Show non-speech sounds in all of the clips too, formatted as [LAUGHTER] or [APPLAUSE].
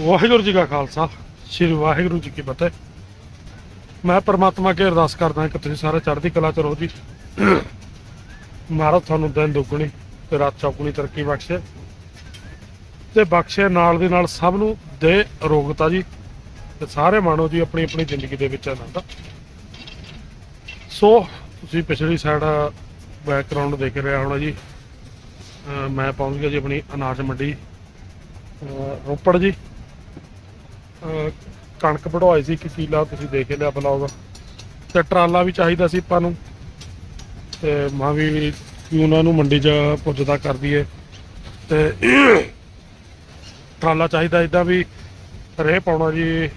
ਵਾਹਿਗੁਰੂ ਜੀ ਕਾ ਖਾਲਸਾ, ਸ੍ਰੀ ਵਾਹਿਗੁਰੂ ਜੀ ਕੀ ਫਤਿਹ। ਮੈਂ ਪਰਮਾਤਮਾ ਅੱਗੇ ਅਰਦਾਸ ਕਰਦਾ ਕਿ ਤੁਸੀਂ ਸਾਰੇ ਚੜ੍ਹਦੀ ਕਲਾ ਚ ਰਹੋ ਜੀ। ਮਹਾਰਾਜ ਤੁਹਾਨੂੰ ਦਿਨ ਦੁੱਗਣੀ ਤੇ ਰਾਤ ਚੌਗੁਣੀ ਤਰੱਕੀ ਬਖਸ਼ੇ। ਤੇ ਬਖਸ਼ੇ ਨਾਲ ਦੇ ਨਾਲ ਸਭ ਨੂੰ ਦੇ ਅਰੋਗਤਾ ਜੀ। ਤੇ ਸਾਰੇ ਮਾਣੋ ਜੀ ਆਪਣੀ ਆਪਣੀ ਜ਼ਿੰਦਗੀ ਦੇ ਵਿੱਚ ਆਨੰਦ। ਸੋ, ਤੁਸੀਂ ਪਿਛਲੀ ਸਾਈਡ ਬੈਕਗ੍ਰਾਉਂਡ ਦੇਖ ਰਿਹਾ ਹੋਣਾ ਜੀ। ਮੈਂ ਪਹੁੰਚ ਗਿਆ ਜੀ ਆਪਣੀ ਅਨਾਜ ਮੰਡੀ ਰੋਪੜ ਜੀ। ਕਣਕ ਵਢਵਾਈ ਸੀ ਕਿ ਕੀਲਾ ਤੁਸੀਂ ਦੇਖ ਲਿਆ ਬਲੌਗ ਤੇ ਟਰਾਲਾ ਵੀ ਚਾਹੀਦਾ ਸੀ ਆਪਾਂ ਨੂੰ। ਤੇ ਮਾਂ ਵੀ ਉਹਨਾਂ ਨੂੰ ਮੰਡੀ 'ਚ ਪੁੱਜਦਾ ਕਰ ਦਈਏ। ਤੇ ਟਰਾਲਾ ਚਾਹੀਦਾ ਇਦਾਂ ਵੀ ਰੇਹ ਪਾਉਣਾ ਜੀ,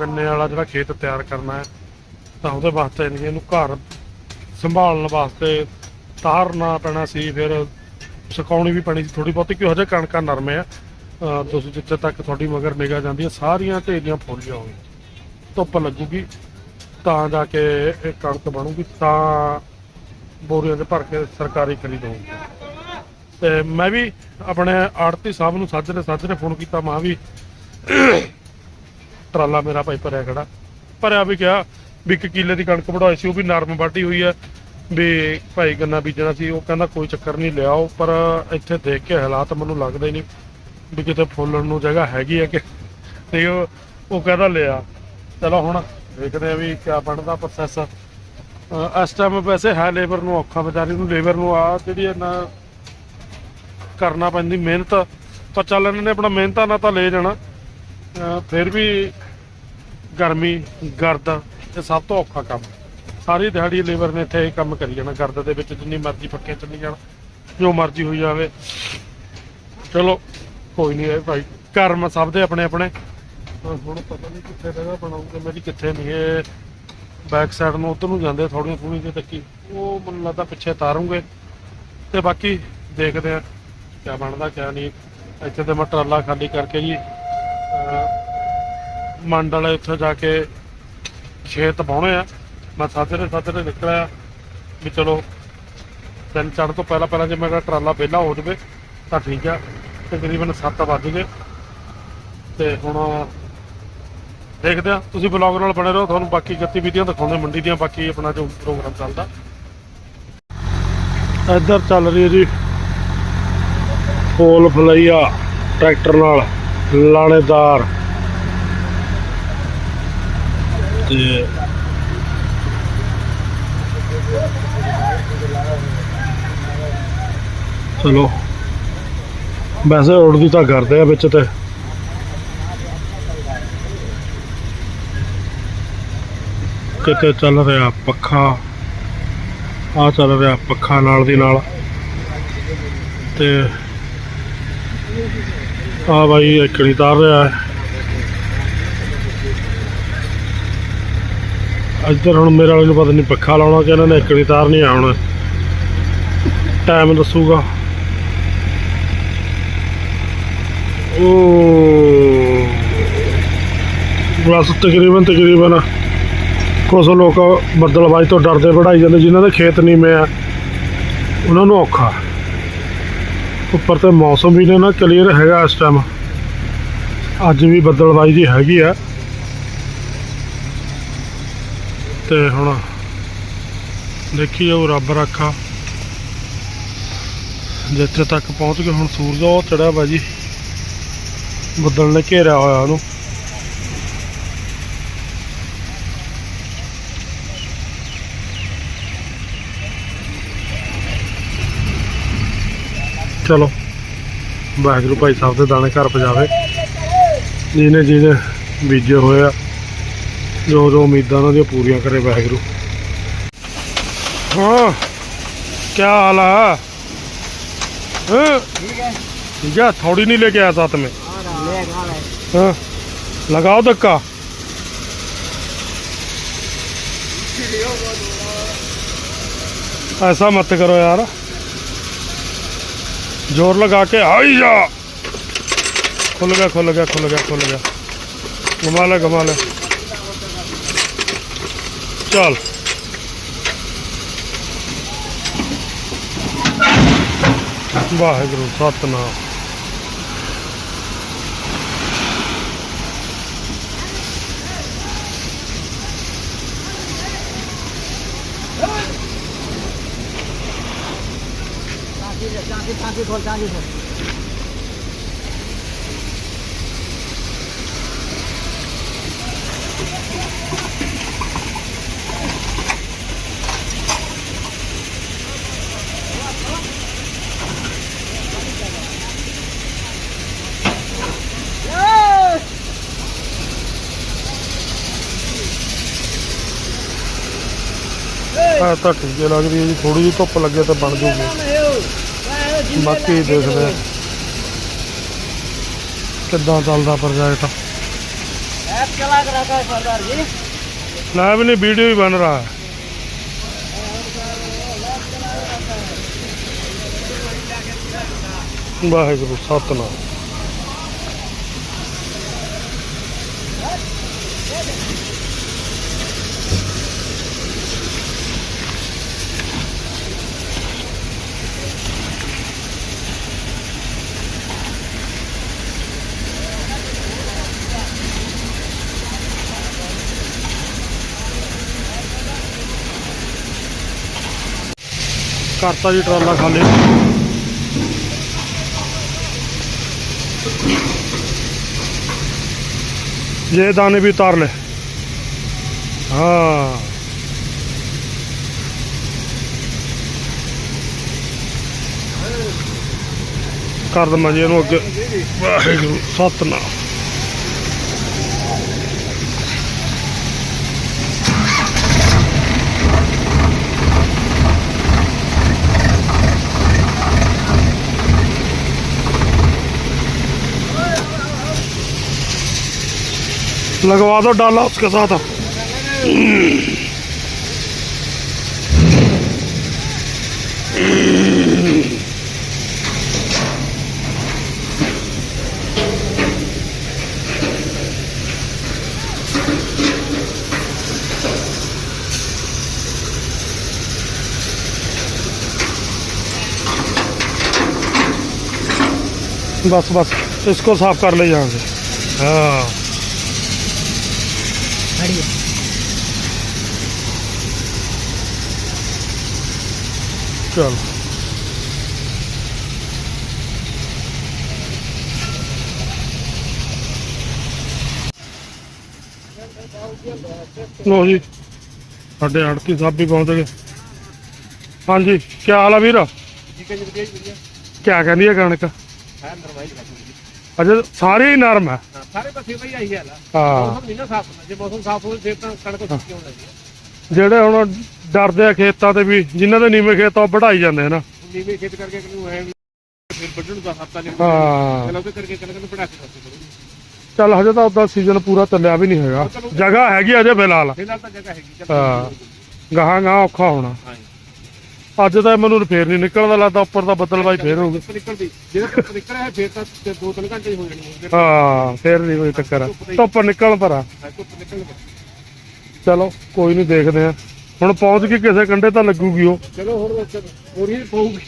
ਗੰਨੇ ਵਾਲਾ ਜਿਹੜਾ ਖੇਤ ਤਿਆਰ ਕਰਨਾ ਹੈ, ਤਾਂ ਉਹਦੇ ਵਾਸਤੇ ਨਹੀਂ, ਇਹਨੂੰ ਘਰ ਸੰਭਾਲਣ ਵਾਸਤੇ ਤਾਰਨਾ ਪੈਣਾ ਸੀ, ਫਿਰ ਸੁਕਾਉਣੀ ਵੀ ਪੈਣੀ ਸੀ ਥੋੜੀ ਬਹੁਤੀ, ਕਿਉਂ ਹਜੇ ਕਣਕਾਂ ਨਰਮੇ ਆ। ਤੁਸੀਂ ਜਿੱਥੇ ਤੱਕ ਤੁਹਾਡੀ ਮਗਰ ਨਿਗਾਹ ਜਾਂਦੀ ਹੈ, ਸਾਰੀਆਂ ਢੇਰੀਆਂ ਫੁੱਲ ਹੋਈਆਂ। ਧੁੱਪ ਲੱਗੂਗੀ, ਤਾਂ ਜਾ ਕੇ ਇਹ ਕਣਕ ਬਣੂਗੀ, ਤਾਂ ਬੋਰੀਆਂ 'ਚ ਭਰ ਕੇ ਸਰਕਾਰੀ ਖਰੀਦ ਹੋਊਗੀ। ਤੇ ਮੈਂ ਵੀ ਆਪਣੇ ਆੜਤੀ ਸਾਹਿਬ ਨੂੰ ਸਾਜਰੇ ਸਾਜਰੇ ਫੋਨ ਕੀਤਾ, ਮਾਂ ਵੀ ਟਰਾਲਾ ਮੇਰਾ ਭਾਈ ਭਰਿਆ ਖੜਾ। ਭਰਿਆ ਵੀ ਕਿਹਾ ਵੀ ਇੱਕ ਕਿੱਲੇ ਦੀ ਕਣਕ ਵਢਾਈ ਸੀ, ਉਹ ਵੀ ਨਰਮ ਵਾਢੀ ਹੋਈ ਹੈ। ਵੀ ਭਾਈ ਗੰਨਾ ਬੀਜਣਾ ਸੀ, ਉਹ ਕਹਿੰਦਾ ਕੋਈ ਚੱਕਰ ਨਹੀਂ, ਲਿਆਓ, ਪਰ ਇੱਥੇ ਦੇਖ ਕੇ ਹਾਲਾਤ ਮੈਨੂੰ ਲੱਗਦੇ ਨਹੀਂ। ਵੀ ਕਿਤੇ ਫੁੱਲਣ ਨੂੰ ਜਗ੍ਹਾ ਹੈਗੀ ਹੈ ਕਿ ਤੇ ਉਹ ਉਹ ਕਹਿੰਦਾ ਲਿਆ। ਚਲੋ ਹੁਣ ਦੇਖਦੇ ਆ ਵੀ ਕਿਆ ਬਣਦਾ ਪ੍ਰੋਸੈਸ ਇਸ ਟਾਈਮ ਵੈਸੇ ਹੈ ਲੇਬਰ ਨੂੰ ਔਖਾ ਵਿਚਾਰੀ ਨੂੰ ਲੇਬਰ ਨੂੰ ਆ ਜਿਹੜੀ ਨਾ ਕਰਨਾ ਪੈਂਦੀ ਮਿਹਨਤ। ਪਰ ਚੱਲ ਇਹਨਾਂ ਨੇ ਆਪਣਾ ਮਿਹਨਤਾਂ ਨਾਲ ਤਾਂ ਲੈ ਜਾਣਾ। ਫਿਰ ਵੀ ਗਰਮੀ, ਗਰਦ ਇਹ ਸਭ ਤੋਂ ਔਖਾ ਕੰਮ। ਸਾਰੀ ਦਿਹਾੜੀ ਲੇਬਰ ਨੇ ਇੱਥੇ ਇਹ ਕੰਮ ਕਰੀ ਜਾਣਾ, ਗਰਦ ਦੇ ਵਿੱਚ ਜਿੰਨੀ ਮਰਜ਼ੀ ਪੱਕੇ ਚੱਲੀ ਜਾਣ, ਜੋ ਮਰਜ਼ੀ ਹੋਈ ਜਾਵੇ। ਚਲੋ। ਕੋਈ ਨਹੀਂ ਇਹ ਭਾਈ। ਕਰਮ ਸਭ ਦੇ ਆਪਣੇ ਆਪਣੇ। ਹੁਣ ਪਤਾ ਨਹੀਂ ਕਿੱਥੇ ਜਗ੍ਹਾ ਬਣਾਉਂਗੇ ਮੇਰੀ ਕਿੱਥੇ ਨਹੀਂ ਇਹ ਬੈਕ ਸਾਈਡ ਨੂੰ ਉਧਰ ਨੂੰ ਜਾਂਦੇ ਥੋੜੀਆਂ ਥੋੜੀਆਂ ਜਿਹੀ ਤੱਕੀ ਉਹ ਮੈਨੂੰ ਲੱਗਦਾ ਪਿੱਛੇ ਤਾਰੂਗੇ। ਤੇ ਬਾਕੀ ਦੇਖਦੇ ਆ ਕਿਆ ਬਣਦਾ, ਕਿਆ ਨਹੀਂ। ਇੱਥੇ ਤੇ ਮੈਂ ਟਰਾਲਾ ਖਾਲੀ ਕਰਕੇ ਜੀ ਮੰਡ ਵਾਲੇ ਉੱਥੇ ਜਾ ਕੇ ਖੇਤ ਬਾਉਣੇ ਆ। ਮੈਂ ਸਾਜਰੇ ਸਾਜਰੇ ਨਿਕਲਿਆ, ਵੀ ਚਲੋ ਦਿਨ ਚੜ੍ਹਨ ਤੋਂ ਪਹਿਲਾਂ ਪਹਿਲਾਂ ਜੇ ਮੇਰਾ ਟਰਾਲਾ ਵਿਹਲਾ ਹੋ ਜਾਵੇ, ਤਾਂ ਠੀਕ ਆ। ਤਕਰੀਬਨ 7 ਵੱਜ ਗਏ। ਤੇ ਹੁਣ ਦੇਖਦੇ ਆ ਤੁਸੀਂ ਬਲੌਗ ਨਾਲ ਬਣੇ ਰਹੋ। ਤੁਹਾਨੂੰ ਬਾਕੀ ਗਤੀਵਿਧੀਆਂ ਦਿਖਾਉਂਦੇ ਮੰਡੀ ਦੀਆਂ ਬਾਕੀ ਆਪਣਾ ਜੋ ਪ੍ਰੋਗਰਾਮ ਚੱਲਦਾ। ਇੱਧਰ ਚੱਲ ਰਹੀ ਹੈ ਜੀ। ਫੋਲ ਫਲਈਆ ਟਰੈਕਟਰ ਨਾਲ ਲਾਣੇਦਾਰ। ਤੇ ਚਲੋ। ਵੈਸੇ ਉੜਦੀ ਤਾਂ ਕਰਦੇ ਆ ਵਿੱਚ ਤੇ। ਕਿਤੇ ਚੱਲ ਰਿਹਾ ਪੱਖਾ ਆ ਚੱਲ ਰਿਹਾ ਪੱਖਾ ਨਾਲ ਦੀ ਨਾਲ। ਤੇ ਆ ਬਾਈ ਇਕੜੀ ਤਾਰ ਰਿਹਾ। ਹੈ ਇੱਧਰ ਹੁਣ ਮੇਰੇ ਵਾਲੇ ਨੂੰ ਪਤਾ ਨਹੀਂ ਪੱਖਾ ਲਾਉਣਾ ਕਿ ਇਹਨਾਂ ਨੇ ਇਕੜੀ ਤਾਰ ਨਹੀਂ ਆਉਣਾ ਟਾਈਮ ਦੱਸੂਗਾ ਉਹ ਬਸ ਤਕਰੀਬਨ ਤਕਰੀਬਨ ਕੁਝ ਲੋਕ ਬੱਦਲਬਾਜ਼ੀ ਤੋਂ ਡਰਦੇ ਵੜਾਈ ਜਾਂਦੇ, ਜਿਨ੍ਹਾਂ ਦੇ ਖੇਤ ਨੀਵੇਂ ਆ, ਉਹਨਾਂ ਨੂੰ ਔਖਾ। ਉੱਪਰ ਤੇ ਮੌਸਮ ਵੀ ਨੇ ਨਾ ਕਲੀਅਰ ਹੈਗਾ ਇਸ ਟਾਈਮ ਅੱਜ ਵੀ ਬੱਦਲਬਾਜ਼ੀ ਦੀ ਹੈਗੀ ਆ। ਤੇ ਹੁਣ ਦੇਖੀ ਜਾਓ ਰੱਬ ਰੱਖਾ। ਜਿੱਥੇ ਤੱਕ ਪਹੁੰਚ ਗਏ, ਹੁਣ ਸੂਰਜ ਉਹ ਚੜਿਆ ਬਾਜੀ ਬੱਦਲ ਨੇ ਘੇਰਿਆ ਹੋਇਆ ਉਹਨੂੰ। ਚਲੋ ਵਾਹਿਗੁਰੂ ਭਾਈ ਸਾਹਿਬ ਦੇ ਦਾਣੇ ਘਰ ਪਜਾਵੇ ਜਿਹਨੇ ਜਿਹਨੇ ਬੀਜੇ ਹੋਏ ਆ ਜੋ ਜੋ ਉਮੀਦਾਂ ਉਹਨਾਂ ਦੀਆਂ ਪੂਰੀਆਂ ਕਰੇ ਵਾਹਿਗੁਰੂ। ਹਾਂ ਕੀ ਹਾਲ ਆ? ਹਾਂ? ਠੀਕ ਹੈ। ਠੀਕ ਹੈ ਥੋੜੀ ਨਹੀਂ ਲੈ ਕੇ ਆਇਆ ਸਾਥ ਮੇ। हाँ, लगाओ धक्का। ऐसा मत करो यार। ज़ोर लगा के, आई जा। खुल गया खुल गया खुल गया खुल गया। घुमा ले घुमा ले। चल। वाहेगुरु, सतनाम। ટાંકી ખોલ ટાંકી ખોલ ਆ ਤਾਂ ਠੀਕ ਲੱਗਦੀ ਹੈ ਜੀ ਥੋੜੀ ਜਿਹੀ ਧੁੱਪ ਲੱਗੇ ਤਾਂ ਬਣ ਜੂਗੀ। ਬਾਕੀ ਦੇਖਦੇ ਆ ਕਿੱਦਾਂ ਚੱਲਦਾ ਪ੍ਰੋਜੈਕਟ ऐप चला कर रखा है सरदार जी ਲੈ ਵੀ ਨਹੀਂ ਵੀਡੀਓ ਹੀ ਬਣ ਰਹਾ ਹੈ ਵਾਹਿਗੁਰੂ ਕਰਤਾ ਜੀ ਟਰਾਲਾ ਖਾਲੀ ये दाने भी उतार ले हाँ ਕਰ ਦਮਾ ਜੀ ਇਹਨੂੰ ਅੱਗੇ ਵਾਹਿਗੁਰੂ ਸਤਨਾਮ लगवा दो डाला उसके साथ बस बस इसको साफ़ कर ले यहाँ से। हाँ। ਖੜੀ ਚਲ ਲੋ ਜੀ ਸਾਡੇ ਅੜਤੀ ਸਾਹਿਬ ਵੀ ਪਹੁੰਚ ਗਏ ਹਾਂਜੀ ਕੀ ਹਾਲ ਆ ਵੀਰ ਠੀਕ ਕੀ ਕਹਿੰਦੀ ਹੈ ਕਣਕ ਹੈ ਨਰਵਾਈ ਅੱਛਾ ਸਾਰੇ ਹੀ ਨਰਮ ਹੈ। ਸਾਰੇ ਪਾਸੇ ਬਈ ਆਈ ਹਾਲ ਹਾਂ। ਮੌਸਮ ਨਹੀਂ ਨਾ ਸਾਫ਼ ਹੁੰਦਾ। ਜੇ ਮੌਸਮ ਸਾਫ਼ ਹੋਵੇ ਫਿਰ ਤਾਂ ਕਣਕ ਸੁੱਕੀ ਹੋਣ ਲੱਗੀ ਹੈ ਜਿਹੜੇ ਹੁਣ ਡਰਦੇ ਆ ਖੇਤਾਂ ਤੇ ਵੀ ਜਿਨ੍ਹਾਂ ਦੇ ਨੀਵੇਂ ਖੇਤ ਆ ਵਢਾਈ ਜਾਂਦੇ ਹਨ ਨੀਵੇਂ ਖੇਤ ਕਰਕੇ ਕਿ ਹੈ ਫਿਰ ਵੱਢਣ ਦਾ ਹਫਤਾ ਨਹੀਂ ਹਾਂ। ਚਲੋ ਉਹਦੇ ਕਰਕੇ ਕਣਕ ਨੂੰ ਬਣਾ ਕੇ ਦੱਸੋ ਚੱਲ ਹਜੇ ਤਾਂ ਉਦਾਂ ਸੀਜ਼ਨ ਪੂਰਾ ਚੱਲਿਆ ਵੀ ਨਹੀਂ ਹੈਗਾ। ਜਗ੍ਹਾ ਹੈਗੀ ਅਜੇ ਫਿਲਹਾਲ। ਫਿਲਹਾਲ ਤਾਂ ਜਗ੍ਹਾ ਹੈਗੀ ਹਾਂ। ਗਾਹਾਂ ਗਾਹਾਂ ਔਖਾ ਹੋਣਾ। ਅੱਜ ਤਾਂ ਮੈਨੂੰ ਫੇਰ ਨਹੀਂ ਨਿਕਲਦਾ ਲੱਗਦਾ ਉੱਪਰ ਦਾ ਬੱਦਲ ਬਾਈ ਫੇਰ ਹੋ ਗਏ ਧੁੱਪ ਨਿਕਲਦੀ। ਜੇ ਧੁੱਪ ਨਿਕਲ ਹੈ ਫਿਰ ਤਾਂ ਤੇ ਦੋ ਤਿੰਨ ਘੰਟੇ ਹੀ ਹੋ ਜਾਣੀ ਹੈ ਹਾਂ ਫੇਰ ਨਹੀਂ ਕੋਈ ਚੱਕਰ। ਧੁੱਪ ਨਿਕਲਣ ਪਰ ਧੁੱਪ ਚਲੋ ਕੋਈ ਨਹੀਂ ਦੇਖਦੇ ਆ ਹੁਣ ਪਹੁੰਚ ਕੇ ਕਿਸੇ ਕੰਡੇ ਤਾਂ ਲੱਗੂਗੀ ਉਹ। ਚਲੋ ਹੋਰ ਹੋਰ ਹੀ ਪਊਗੀ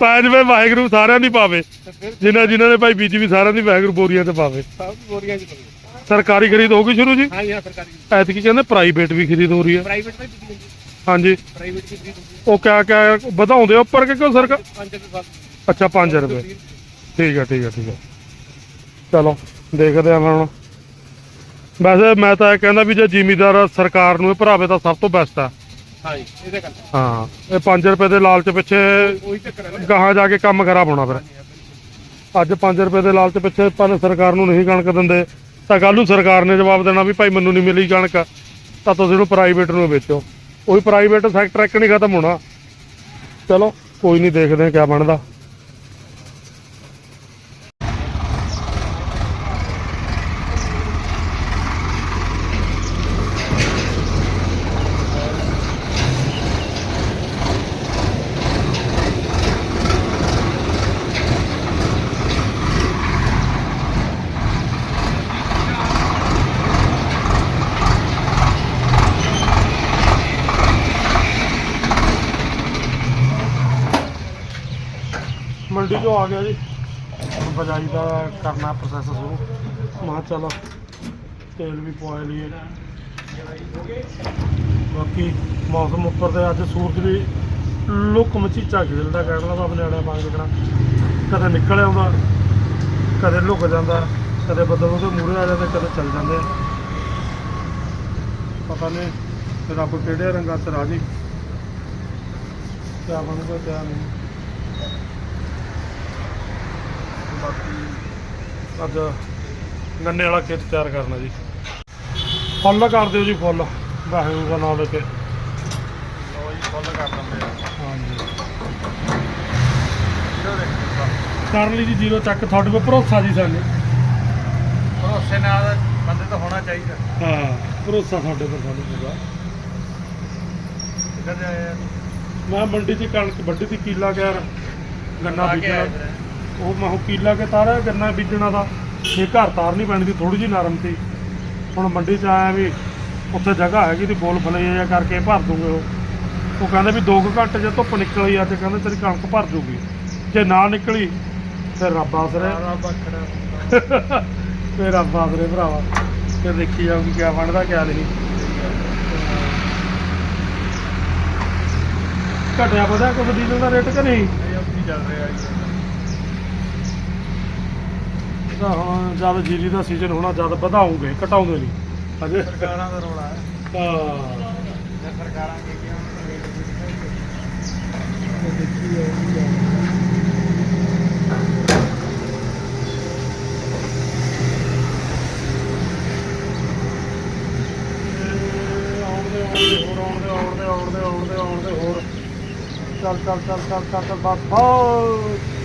ਪੈ ਜਵੇ ਵਾਹਿਗੁਰੂ ਸਾਰਿਆਂ ਦੀ ਪਾਵੇ। ਜਿਨ੍ਹਾਂ ਜਿਨ੍ਹਾਂ ਨੇ ਭਾਈ ਬੀਜੀ ਵੀ ਸਾਰਿਆਂ ਦੀ ਵਾਹਿਗੁਰੂ ਬੋਰੀਆਂ ਤੇ ਪਾਵੇ। ਸਭ ਬੋਰੀਆਂ ਜੀ ਪਊਗੀ ਸਰਕਾਰੀ ਖਰੀਦ ਹੋ ਗਈ ਸ਼ੁਰੂ ਜੀ? ਹਾਂ ਯਾਰ ਸਰਕਾਰੀ। ਐਤਕੀ ਕਹਿੰਦੇ ਪ੍ਰਾਈਵੇਟ ਵੀ ਖਰੀਦ ਹੋ ਰਹੀ ਹੈ। ਪ੍ਰਾਈਵੇਟ ਵੀ ਹਾਂਜੀ। ਪ੍ਰਾਈਵੇਟ ਉਹ ਕਿਆ ਕਿਆ ਵਧਾਉਂਦੇ ਉੱਪਰ ਕਿ ਕਿਉਂ ਸਰਕਾਰ ਅੱਛਾ 5 ਰੁਪਏ। ਠੀਕ ਹੈ ਠੀਕ ਹੈ ਠੀਕ ਹੈ। ਚਲੋ ਦੇਖਦੇ ਆ ਹੁਣ। ਵੈਸੇ ਮੈਂ ਤਾਂ ਇਹ ਕਹਿੰਦਾ ਵੀ ਜੇ ਜ਼ਿਮੀਦਾਰ ਸਰਕਾਰ ਨੂੰ ਇਹ ਭਰਾਵੇ ਤਾਂ ਸਭ ਤੋਂ ਬੈਸਟ ਆ। ਹਾਂ। ਇਹਦੇ ਇਹ 5 ਰੁਪਏ ਦੇ ਲਾਲਚ ਪਿੱਛੇ ਉਹੀ ਚੱਕਰ ਹੈ ਨਾ। ਗਾਹਾਂ ਜਾ ਕੇ ਕੰਮ ਖਰਾਬ ਹੋਣਾ ਫਿਰ। ਅੱਜ 5 ਰੁਪਏ ਦੇ ਲਾਲਚ ਪਿੱਛੇ ਨੇ ਸਰਕਾਰ ਨੂੰ ਨਹੀਂ ਕਣਕ ਦਿੰਦੇ ਤਾਂ ਕੱਲ ਨੂੰ ਸਰਕਾਰ ਨੇ ਜਵਾਬ ਦੇਣਾ ਵੀ ਭਾਈ ਮੈਨੂੰ ਨਹੀਂ ਮਿਲੀ ਕਣਕ ਤਾਂ ਤੁਸੀਂ ਇਹਨੂੰ ਪ੍ਰਾਈਵੇਟ ਨੂੰ ਵੇਚੋ। ਕੋਈ ਪ੍ਰਾਈਵੇਟ ਸੈਕਟਰ ਇੱਕ ਨਹੀਂ ਖਤਮ ਹੋਣਾ। ਚਲੋ ਕੋਈ ਨਹੀਂ ਦੇਖਦੇ ਆ ਕਿਆ ਬਣਦਾ ਮੰਡੀ ਚੋਂ ਆ ਗਿਆ ਜੀ ਹੁਣ ਬਜਾਈ ਦਾ ਕਰਨਾ ਪ੍ਰੋਸੈਸ ਸ਼ੁਰੂ। ਮਾ ਚਲੋ ਤੇਲ ਵੀ ਪਵਾ ਲਈਏ। ਬਾਕੀ ਮੌਸਮ ਉੱਪਰ ਤੇ ਅੱਜ ਸੂਰਜ ਵੀ ਲੁੱਕ ਮਚੀਚਾ ਖੇਲਦਾ ਕਹਿਣ ਦਾ ਨਿਆਣਿਆਂ ਵਾਂਗ ਦੇਖਣਾ ਕਦੇ ਨਿਕਲ ਆਉਂਦਾ, ਕਦੇ ਲੁੱਕ ਜਾਂਦਾ, ਕਦੇ ਬੱਦਲ ਉਹਦੇ ਮੂਹਰੇ ਆ ਜਾਂਦੇ, ਕਦੇ ਚੱਲ ਜਾਂਦੇ ਪਤਾ ਨਹੀਂ ਰੱਬ ਕਿਹੜੇ ਰੰਗਾਂ 'ਤੇ ਰਾਜੀ। ਕਿਆ ਬਣੂਗਾ, ਕਿਆ ਨਹੀਂ। ਬਾਕੀ ਅੱਜ ਗੰਨੇ ਵਾਲਾ ਖੇਤ ਤਿਆਰ ਕਰਨਾ ਜੀ। ਫੁੱਲ ਕਰ ਦਿਓ ਜੀ ਫੁੱਲ ਵਾਹਿਗੁਰੂ ਦਾ ਨਾਮ ਲੈ ਕੇ। ਲੋ ਜੀ ਫੁੱਲ ਕਰ ਦਿੰਦੇ ਹਾਂਜੀ। ਇਹਦਾ ਦੇਖੋ ਕਰ ਲਈ ਜੀ ਜ਼ੀਰੋ ਚੱਕ ਤੁਹਾਡੇ ਕੋਲ ਭਰੋਸਾ ਜੀ ਸਾਨੂੰ। ਭਰੋਸੇ ਨਾਲ ਬੰਦੇ ਤਾਂ ਹੋਣਾ ਚਾਹੀਦਾ। ਹਾਂ ਭਰੋਸਾ ਤੁਹਾਡੇ ਪਰ ਸਾਨੂੰ ਪੂਰਾ। ਮੈਂ ਮੰਡੀ 'ਚ ਕਣਕ ਵੱਢੀ ਤੀ ਕੀਲਾ ਗਿਆ ਗੰਨਾ ਬੀਜਣਾ। ਉਹ ਮੈਂ ਕਿਹਾ ਕੀਲਾ ਕੇ ਤਾਰਿਆ ਗੰਨਾ ਬੀਜਣਾ ਦਾ। ਇਹ ਘਰ ਤਾਰਨੀ ਪੈਣੀ ਸੀ ਥੋੜੀ ਜਿਹੀ ਨਰਮ ਸੀ। ਹੁਣ ਮੰਡੀ 'ਚ ਆਇਆ ਵੀ ਉੱਥੇ ਜਗ੍ਹਾ ਹੈਗੀ ਤੇ ਬੋਲ ਫਲੇ ਜਿਹਾ ਕਰਕੇ ਭਰ ਦੂੰਗੇ ਉਹ। ਉਹ ਕਹਿੰਦੇ ਵੀ 2 ਘੰਟੇ ਜੇ ਧੁੱਪ ਨਿਕਲੀ ਅੱਜ ਕਹਿੰਦੇ ਤੇਰੀ ਕਣਕ ਭਰ ਜੂਗੀ। ਜੇ ਨਾ ਨਿਕਲੀ ਫਿਰ ਰੱਬ ਆਸਰੇ। ਸਾਰਾ ਬੱਕਰਾ [LAUGHS] ਫਿਰ ਰੱਬ ਆਸਰੇ ਭਰਾਵਾ। ਫਿਰ ਦੇਖੀ ਜਾਊਗੀ ਕਿਆ ਬਣਦਾ ਕਿਆ ਨਹੀਂ। ਘਟਿਆ ਵਧਿਆ ਕੁਝ ਡੀਜ਼ਲ ਦਾ ਰੇਟ ਕਿ ਨਹੀਂ? ਚੱਲ ਰਿਹਾ ਜੀ। ਤਾਂ ਹੁਣ ਜਦ ਜੀਰੀ ਦਾ ਸੀਜ਼ਨ ਹੋਣਾ ਜਦ ਵਧਾਉਂਗੇ ਘਟਾਉਂਦੇ ਨਹੀਂ। ਅਜੇ ਸਰਕਾਰਾਂ ਦਾ ਰੋਲਾ ਹੈ। ਸਰਕਾਰਾਂ ਕੀ ਕੀ ਚੱਲ ਚੱਲ ਚੱਲ ਚੱਲ ਚੱਲ ਬਸ। ਬਹੁਤ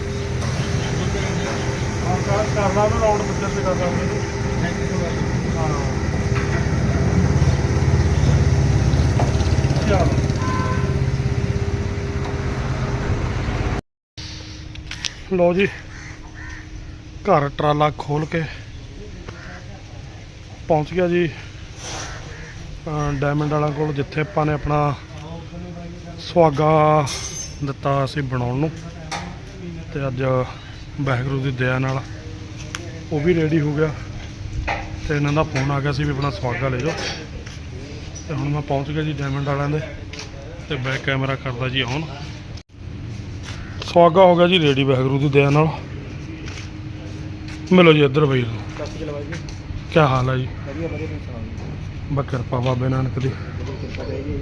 ਹਾਂ ਮੈਂ ਰਾਉਂਡ ਪਿੱਛੇ ਤੇ ਕਰਦਾ ਹਾਂ। ਚਲੋ ਲਓ ਜੀ, ਘਰ ਟਰਾਲਾ ਖੋਲ ਕੇ ਪਹੁੰਚ ਗਿਆ ਜੀ। ਡਾਇਮੰਡ ਵਾਲਾ ਕੋਲ, ਜਿੱਥੇ ਆਪਾਂ ਨੇ ਆਪਣਾ ਸੁਹਾਗਾ ਦਿੱਤਾ ਸੀ ਬਣਾਉਣ ਨੂੰ। ਤੇ ਅੱਜ ਵਾਹਿਗੁਰੂ ਦੀ ਦਇਆ ਨਾਲ। ਉਹ ਵੀ ਰੈਡੀ ਹੋ ਗਿਆ ਤੇ ਇਹਨਾਂ ਦਾ ਫੋਨ ਆ ਗਿਆ ਸੀ ਵੀ ਆਪਣਾ ਸੁਹਾਗਾ ਲੈ ਜਾਓ। ਤੇ ਹੁਣ ਮੈਂ ਪਹੁੰਚ ਗਿਆ ਜੀ ਡਾਇਮੰਡ ਵਾਲਿਆਂ ਦੇ ਤੇ ਬੈਕ ਕੈਮਰਾ ਕਰਦਾ ਜੀ ਔਨ ਸੁਹਾਗਾ ਹੋ ਗਿਆ ਜੀ ਰੈਡੀ ਵਾਹਿਗੁਰੂ ਦੀ ਦਇਆ ਨਾਲ। ਮਿਲੋ ਜੀ ਇੱਧਰ ਬਈ। ਕੱਪ ਕੀ ਹਾਲ ਹੈ ਜੀ? ਵਧੀਆ ਬਾਬੇ ਨਾਨਕ ਦੀ। ਜੀ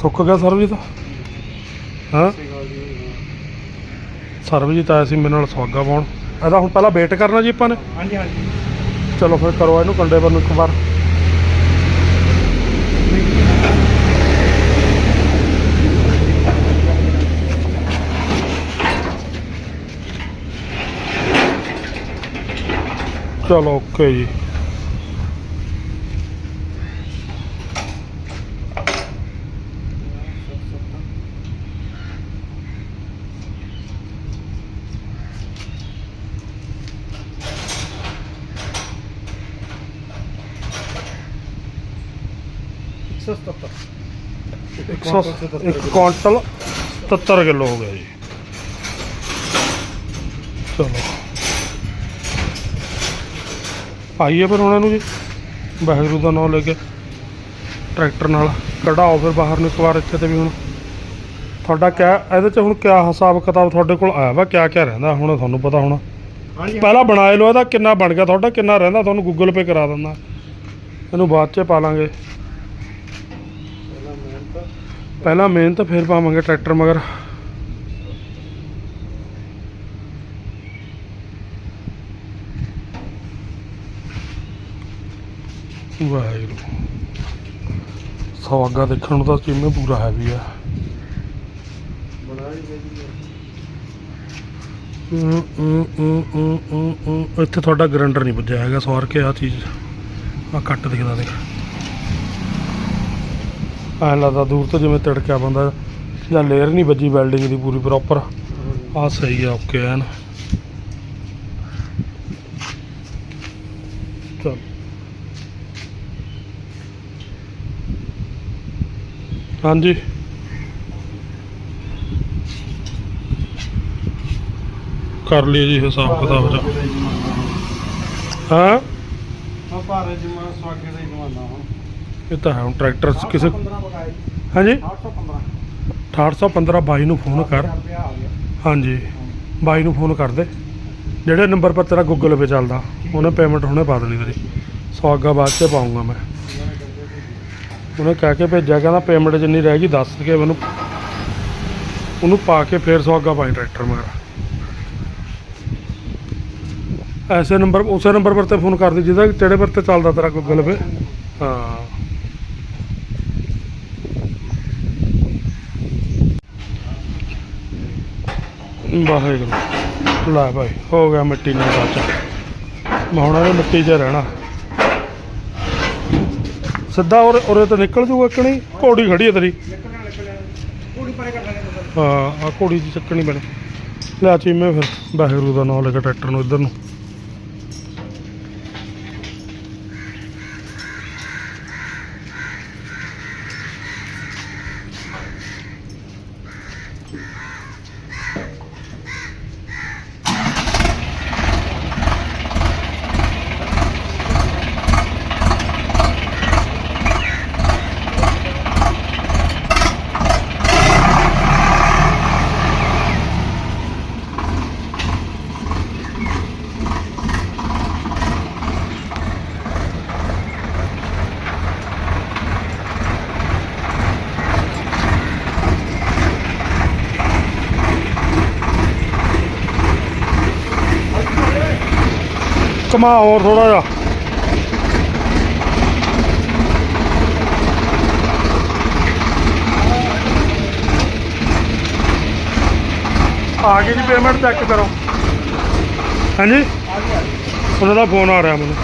ਸੁੱਕ ਗਿਆ ਸਰਬਜੀਤ? ਹਾਂ? ਸਰਬਜੀਤ ਆਇਆ ਸੀ ਮੇਰੇ ਨਾਲ ਸਵਾਗਾ ਪਾਉਣ। ਇਹਦਾ ਹੁਣ ਪਹਿਲਾਂ ਵੇਟ ਕਰਨਾ ਜੀ ਆਪਾਂ ਨੇ। ਹਾਂਜੀ ਹਾਂਜੀ। ਚਲੋ ਫਿਰ ਕਰੋ ਇਹਨੂੰ ਕੰਡੇ ਪਰ ਨੂੰ ਇੱਕ ਵਾਰ। ਚਲੋ ਓਕੇ ਜੀ। ਇੱਕ ਸੌ ਇੱਕ ਕੁਆਂਟਲ 77 ਕਿਲੋ ਹੋ ਗਿਆ ਜੀ। ਚਲੋ। ਆਈਏ ਫਿਰ ਉਹਨਾਂ ਨੂੰ ਜੀ ਵਾਹਿਗੁਰੂ ਦਾ ਨਾਮ ਲੈ ਕੇ। ਟਰੈਕਟਰ ਨਾਲ ਕਢਾਓ ਫਿਰ ਬਾਹਰ ਨੂੰ ਇੱਕ ਵਾਰ ਇੱਥੇ ਤੇ ਵੀ ਹੁਣ। ਤੁਹਾਡਾ ਕਿਆ ਇਹਦੇ ਚ ਹੁਣ ਕਿਆ ਹਿਸਾਬ ਕਿਤਾਬ ਤੁਹਾਡੇ ਕੋਲ ਆਇਆ ਵਾ ਕਿਆ ਕਿਆ ਰਹਿੰਦਾ ਹੁਣ ਤੁਹਾਨੂੰ ਪਤਾ ਹੋਣਾ। ਪਹਿਲਾਂ ਬਣਾਏ ਲਓ ਇਹਦਾ ਕਿੰਨਾ ਬਣ ਗਿਆ ਤੁਹਾਡਾ ਕਿੰਨਾ ਰਹਿੰਦਾ ਤੁਹਾਨੂੰ ਗੂਗਲ ਪੇ ਕਰਾ ਦਿੰਦਾ। ਇਹਨੂੰ ਬਾਅਦ ਚ ਪਾ ਲਾਂਗੇ। ਪਹਿਲਾਂ ਮਿਹਨਤ ਫਿਰ ਪਾਵਾਂਗੇ ਟਰੈਕਟਰ ਮਗਰ। ਵਾਹਿਗੁਰੂ। ਸਵਾਗਾ ਦੇਖਣ ਨੂੰ ਤਾਂ ਚੀਮੇ ਪੂਰਾ ਹੈ ਵੀ ਆ ਇੱਥੇ ਤੁਹਾਡਾ ਗਰੰਡਰ ਨਹੀਂ ਪੁੱਜਿਆ ਹੈਗਾ, ਸਵਾਰ ਕੇ ਆ ਚੀਜ਼ ਆ ਕੱਟ ਦਿਖਦਾ ਦੇਖ। ਐਂ ਲੱਗਦਾ ਦੂਰ ਤੋਂ ਜਿਵੇਂ ਤੜਕਿਆ ਬੰਦਾ ਜਾਂ ਲੇਅਰ ਨਹੀਂ ਵੱਜੀ ਵੈਲਡਿੰਗ ਦੀ ਪੂਰੀ ਪ੍ਰੋਪਰ ਆ ਸਹੀ ਆ ਓਕੇ ਐਨ। ਚਲ। ਹਾਂਜੀ। ਕਰ ਲਈ ਜੀ ਹਿਸਾਬ ਕਿਤਾਬ ਚ। ਹਾਂ? ਆ ਭਾਰੇ ਜਮਾ ਸਵਾਗੇ ਦਾ ਹੀ ਜਮਾਨਾ ਹੁਣ। ਇਹ ਤਾਂ ਹੈ, ਹੁਣ ਟਰੈਕਟਰ ਕਿਸੇ 15 ਬਕਾਈ ਹਾਂਜੀ? 815 6815 ਬਾਈ ਨੂੰ ਫੋਨ ਕਰ। ਹਾਂਜੀ। ਬਾਈ ਨੂੰ ਫੋਨ ਕਰ ਦੇ। ਜਿਹੜੇ ਨੰਬਰ ਪਰ ਤੇਰਾ ਗੂਗਲ ਪੇ ਚੱਲਦਾ, ਉਹਨੇ ਪੇਮੈਂਟ ਹੁਣੇ ਪਾ ਦੇਣੀ ਤੇਰੀ। ਸਵਾਗਾ ਬਾਅਦ 'ਤੇ ਪਾਉਂਗਾ ਮੈਂ। ਉਹਨੇ ਕਹਿ ਕੇ ਭੇਜਿਆ, ਕਹਿੰਦਾ ਪੇਮੈਂਟ ਜਿੰਨੀ ਰਹਿ ਗਈ ਦੱਸ ਕੇ ਮੈਨੂੰ ਉਹਨੂੰ ਪਾ ਕੇ ਫੇਰ ਸਵਾਗਾ ਪਾਈ ਟਰੈਕਟਰ ਮੇਰਾ ਐਸੇ ਨੰਬਰ, ਉਸੇ ਨੰਬਰ ਪਰ ਤੇ ਫੋਨ ਕਰ ਦੇ ਜਿਹਦਾ ਜਿਹੜੇ ਪਰ ਤੇ ਚੱਲਦਾ ਤੇਰਾ ਗੂਗਲ ਪੇ ਹਾਂ। ਵਾਹਿਗੁਰੂ। ਲੈ ਭਾਈ, ਹੋ ਗਿਆ ਮਿੱਟੀ ਨਾਲ ਟੱਚ ਮੈਂ ਹੁਣ ਮਿੱਟੀ 'ਚ ਰਹਿਣਾ। ਸਿੱਧਾ ਉਰੇ ਉਰੇ ਤੋਂ ਨਿਕਲ ਜੂਗਾ ਇੱਕ ਨਹੀਂ, ਘੋੜੀ ਖੜੀ ਹੈ ਤੇਰੀ। ਹਾਂ ਆ ਘੋੜੀ ਦੀ ਚੱਕਣੀ ਬਣੇ ਲੈ ਚੀਮੇ ਫਿਰ, ਵਾਹਿਗੁਰੂ ਦਾ ਨਾਮ ਲੈ ਕੇ ਟਰੈਕਟਰ ਨੂੰ ਇੱਧਰ ਨੂੰ। ਕਮਾ ਹੋਰ ਥੋੜਾ ਜਿਹਾ। ਆ ਗਈ ਜੀ ਪੇਮੈਂਟ ਚੈੱਕ ਕਰੋ। ਹਾਂਜੀ? ਉਹਨਾਂ ਦਾ ਫੋਨ ਆ ਰਿਹਾ ਮੈਨੂੰ।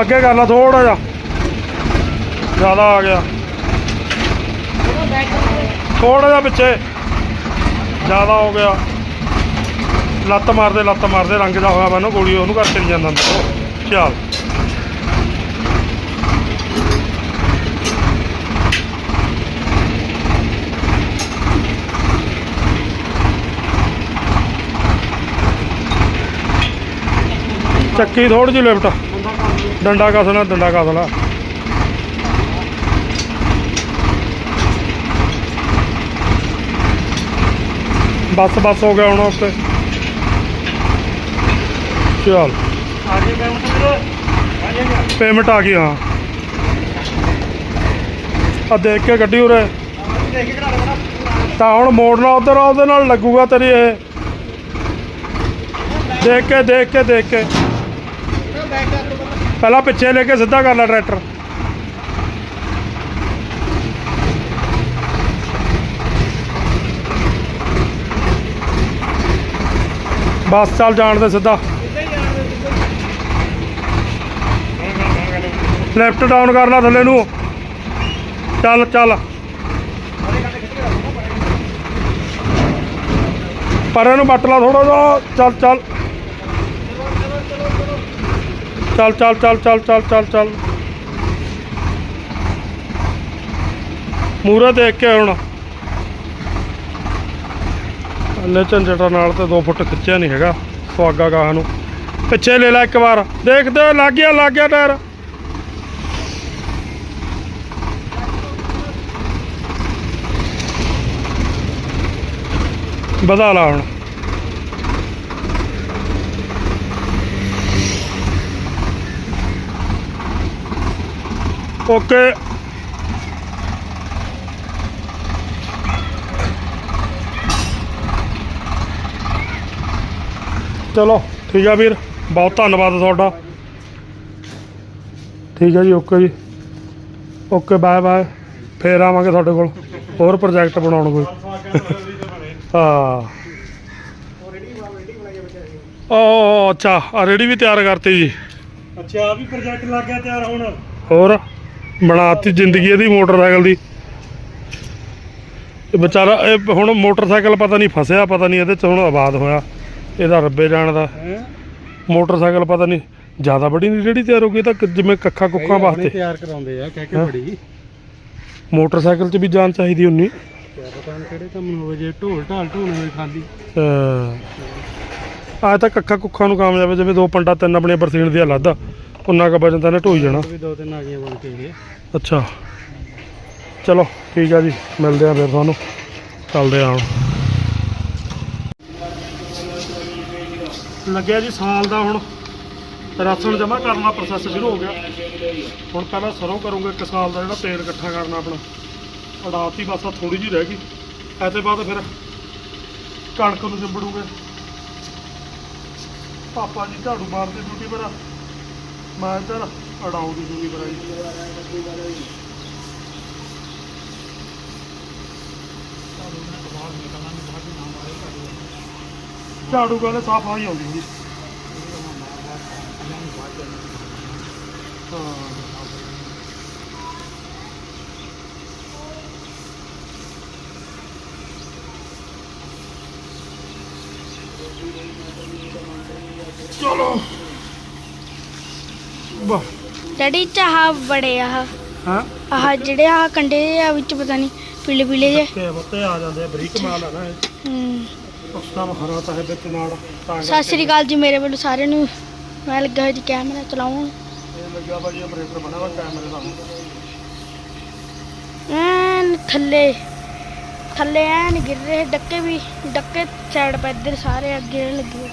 ਅੱਗੇ ਕਰ ਲਾ ਥੋੜਾ ਜਿਹਾ। ਜ਼ਿਆਦਾ ਆ ਗਿਆ। ਥੋੜਾ ਜਿਹਾ ਪਿੱਛੇ। ਜ਼ਿਆਦਾ ਹੋ ਗਿਆ। ਲੱਤ ਮਾਰਦੇ ਲੱਤ ਮਾਰਦੇ ਰੰਗ ਦਾ ਹੋਇਆ ਮੈਨੂੰ ਗੋਲੀ, ਉਹਨੂੰ ਕਰਕੇ ਨਹੀਂ ਜਾਂਦਾ ਅੰਦਰ। ਚੱਲ। ਚੱਕੀ ਥੋੜੀ ਜਿਹੀ ਲਿਫਟ। ਡੰਡਾ ਕਸਣਾ ਡੰਡਾ ਕਸਣਾ ਬਸ ਬਸ ਹੋ ਗਿਆ ਹੁਣ ਉੱਤੇ ਚਲ ਪੇਮੈਂਟ ਆ ਗਈ ਹਾਂ। ਆ ਦੇਖ ਕੇ ਗੱਡੀ ਉਰੇ। ਤਾਂ ਹੁਣ ਮੋੜਨਾ ਉਧਰ ਆ ਉਹਦੇ ਨਾਲ ਲੱਗੂਗਾ ਤੇਰੀ ਇਹ। ਦੇਖ ਕੇ ਦੇਖ ਕੇ ਦੇਖ ਕੇ। ਪਹਿਲਾਂ ਪਿੱਛੇ ਲੈ ਕੇ ਸਿੱਧਾ ਕਰ ਲੈ ਟਰੈਕਟਰ। ਬਸ ਚੱਲ ਜਾਣ ਦੇ ਸਿੱਧਾ। ਲੈਫਟ ਡਾਊਨ ਕਰ ਲੈ ਥੱਲੇ ਨੂੰ। ਚੱਲ ਚੱਲ। ਪਰ ਇਹਨੂੰ ਵੱਟ ਲਾ ਥੋੜਾ ਜਿਹਾ। ਚੱਲ ਚੱਲ। ਚੱਲ ਚੱਲ ਚੱਲ ਚੱਲ ਚੱਲ ਚੱਲ ਚੱਲ। ਮੂਰੇ ਦੇਖ ਕੇ ਹੁਣ। ਅੱਲੇ ਝੰਜਟਾਂ ਨਾਲ ਤੇ 2 ਫੁੱਟ ਖਿੱਚਿਆ ਨਹੀਂ ਹੈਗਾ। ਸੁਆਗਾ ਗਾਹ ਨੂੰ। ਪਿੱਛੇ ਲੈ ਲੈ ਇੱਕ ਵਾਰ। ਦੇਖਦੇ ਲੱਗ ਗਿਆ ਲੱਗ ਗਿਆ ਟਾਇਰ। ਵਧਾ ਲਾ ਹੁਣ। ਓਕੇ। ਚਲੋ, ਠੀਕ ਆ ਵੀਰ। ਬਹੁਤ ਧੰਨਵਾਦ ਤੁਹਾਡਾ। ਠੀਕ ਹੈ ਜੀ, ਓਕੇ ਜੀ। ਓਕੇ ਬਾਏ ਬਾਏ ਫੇਰ ਆਵਾਂਗੇ ਤੁਹਾਡੇ ਕੋਲ। ਹੋਰ ਪ੍ਰੋਜੈਕਟ ਬਣਾਉਣ ਕੋਈ। ਹਾਂ। ਉਹ ਅੱਛਾ ਆ ਰੇੜੀ ਵੀ ਤਿਆਰ ਕਰਤੀ ਜੀ। ਅੱਛਾ ਆ ਵੀ ਪ੍ਰੋਜੈਕਟ ਲੱਗ ਗਿਆ ਤਿਆਰ ਹੁਣ। ਹੋਰ ਬਣਾਤੀ ਜ਼ਿੰਦਗੀ ਇਹਦੀ ਮੋਟਰਸਾਈਕਲ ਦੀ। ਇਹ ਵਿਚਾਰਾ ਇਹ ਹੁਣ ਮੋਟਰਸਾਈਕਲ ਪਤਾ ਨਹੀਂ ਫਸਿਆ ਪਤਾ ਨਹੀਂ ਇਹਦੇ ਚ ਹੁਣ ਆਬਾਦ ਹੋਇਆ। ਇਹਦਾ ਰੱਬੇ ਜਾਣਦਾ। ਹੈ? ਮੋਟਰਸਾਈਕਲ ਪਤਾ ਨਹੀਂ ਜ਼ਿਆਦਾ ਬੜੀ ਨਹੀਂ ਜਿਹੜੀ ਤਿਆਰ ਹੋ ਗਈ ਤਾਂ ਜਿਵੇਂ ਕੱਖਾ ਕੁੱਖਾਂ ਵਾਸਤੇ। ਤਿਆਰ ਕਰਾਉਂਦੇ ਆ ਕਹਿ ਕੇ। ਬੜੀ। ਮੋਟਰਸਾਈਕਲ 'ਚ ਵੀ ਜਾਨ ਚਾਹੀਦੀ ਉਨੀ। ਕਿਆ ਪਤਾ ਹੁਣ ਕਿਹੜੇ ਕੰਮ ਨੂੰ ਹੋਵੇ ਜੇ ਢੋਲ ਢਾਲ ਢੋਣੇ ਖਾਲੀ। ਆ ਤਾਂ ਕੱਖਾ ਕੁੱਖਾਂ ਨੂੰ ਕਾਮਯਾਬ ਹੈ, ਜਿਵੇਂ ਦੋ ਪੰਡਾ ਤਿੰਨ ਆਪਣੀਆਂ ਬਰਸੀਨ ਦੀਆਂ ਲੱਦ ਉਨਾ ਕੁ ਵਜਨ ਤਾਂ ਇਹਨੇ ਢੋਈ ਜਾਣਾ। ਵੀ ਦੋ ਤਿੰਨ ਆ ਗਈਆਂ ਬਣ ਕੇ ਇਹ। ਅੱਛਾ। ਚਲੋ ਠੀਕ ਆ ਜੀ ਮਿਲਦੇ ਆ ਫਿਰ ਤੁਹਾਨੂੰ। ਚੱਲਦੇ ਆ ਹੁਣ। ਲੱਗਿਆ ਜੀ ਸਾਲ ਦਾ ਹੁਣ। ਰਾਸ਼ਨ ਜਮ੍ਹਾਂ ਕਰਨ ਦਾ ਪ੍ਰੋਸੈਸ ਸ਼ੁਰੂ ਹੋ ਗਿਆ। ਹੁਣ ਪਹਿਲਾਂ ਸਰੋਂ ਕਰੂੰਗੇ ਇੱਕ ਸਾਲ ਦਾ ਜਿਹੜਾ ਤੇਲ ਇਕੱਠਾ ਕਰਨਾ ਆਪਣਾ। ਅੜਾਤੀ ਬਸ ਆ ਥੋੜੀ ਜਿਹੀ ਰਹਿ ਗਈ। ਐਤੇ ਬਾਅਦ ਫਿਰ ਕਣਕ ਨੂੰ ਜੰਬੜੂਗੇ ਪਾਪਾ ਜੀ ਝਾੜੂ ਮਾਰਦੇ ਡਿਊਟੀ ਪਰ ਮੈਂ ਇੱਧਰ ਅੜਾਉ ਦੀ ਡਿਊਟੀ ਪਰ ਆਈ ਝਾੜੂ ਕਹਿੰਦੇ ਸਾਫ਼ ਆਈ ਆਉਂਦੀ ਹੁੰਦੀ ਹਾਂ ਚਲੋ ਵਾਹ ਡੈਡੀ ਚਾਹ ਬੜੇ ਆ। ਹਾਂ। ਆਹ ਜਿਹੜੇ ਆ ਕੰਡੇ ਆ ਵਿੱਚ ਪਤਾ ਨਹੀਂ ਪੀਲੇ ਪੀਲੇ ਜੇ ਤੇ ਬੱਤੇ ਆ ਜਾਂਦੇ ਆ ਬਰੀਕ ਮਾਲ ਆ ਨਾ ਇਹ। ਹਮ। ਉਸ ਦਾ ਹਰਾ ਤਾਂ ਹੈ ਵਿੱਚ ਨਾਲ ਤਾਂ ਸਤਿ ਸ੍ਰੀ ਅਕਾਲ ਜੀ ਮੇਰੇ ਵੱਲੋਂ ਸਾਰਿਆਂ ਨੂੰ। ਮੈਂ ਲੱਗਾ ਹੋਇਆ ਜੀ ਕੈਮਰਾ ਚਲਾਉਣ। ਇਹ ਲੱਗਿਆ ਭਾਜੀ ਆਪਰੇਟਰ ਬਣਾ ਵਾ ਕੈਮਰੇ ਦਾ। ਐਨ ਥੱਲੇ ਥੱਲੇ ਐਨ ਗਿਰ ਰਹੇ ਡੱਕੇ ਵੀ ਡੱਕੇ ਸਾਈਡ ਪਾ ਇੱਧਰ ਸਾਰੇ ਅੱਗੇ ਲੱਗੇ। ਹੋਏ।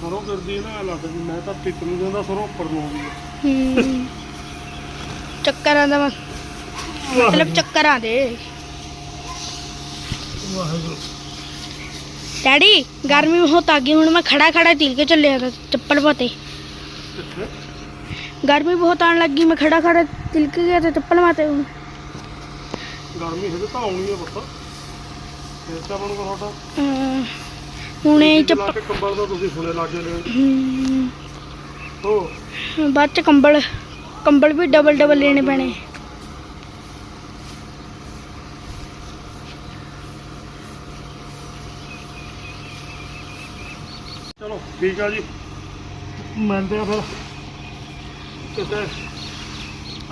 ਸਰੋਂ ਕਰਦੀ ਹੈ ਨਾ ਲੱਗਦੀ ਮੈਂ ਤਾਂ ਟਿਕ ਨੂੰ ਜਾਂਦਾ ਸਰੋਂ ਉੱਪਰ ਨੂੰ ਆਉਂਦੀ ਹੈ। ਹਮ ਚੱਕਰਾਂ ਦਾ ਮਤ- ਮਤਲਬ ਚੱਕਰਾਂ ਦੇ। ਵਾਹਿਗੁਰੂ। ਡੈਡੀ ਗਰਮੀ ਬਹੁਤ ਆ ਗਈ ਹੁਣ ਮੈਂ ਖੜਾ ਖੜਾ ਤਿਲ ਕੇ ਚੱਲਿਆ ਤਾ ਚੱਪਲ ਪਾਤੇ ਕਿੱਥੇ? ਗਰਮੀ ਬਹੁਤ ਆਣ ਲੱਗੀ ਮੈਂ ਖੜਾ ਖੜਾ ਤਿਲਕ ਗਿਆ ਤੇ ਚੱਪਲ ਮਾਤੇ ਹੁਣ। ਗਰਮੀ ਹਜੇ ਤਾਂ ਆਉਣੀ ਹੈ ਪੁੱਤ। ਫੇਰ ਤਾਂ ਬਣੂਗਾ ਤੁਹਾਡਾ। ਹੁਣੇ ਹੀ ਲਾ ਚੱਪਲ ਕੇ ਕੰਬਲ ਦਾ ਤੁਸੀਂ ਹੋ। ਬਾਅਦ ਚ ਕੰਬਲ ਕੰਬਲ ਵੀ ਡਬਲ ਡਬਲ ਲੈਣੇ ਪੈਣੇ। ਚਲੋ ਠੀਕ ਆ ਜੀ। ਮਿਲਦੇ ਆ ਫਿਰ। ਕਿਤੇ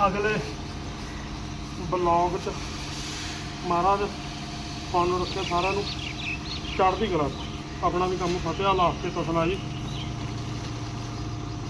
ਅਗਲੇ ਬਲੌਗ ਚ। ਮਹਾਰਾਜ ਤੁਹਾਨੂੰ ਰੱਖੇ ਸਾਰਿਆਂ ਨੂੰ। ਚੜ੍ਹਦੀ ਕਲਾ ਆਪਣਾ ਵੀ ਕੰਮ ਫਤਿਆ ਲਾਸਟ ਤੇ ਤਸਲਾ ਜੀ।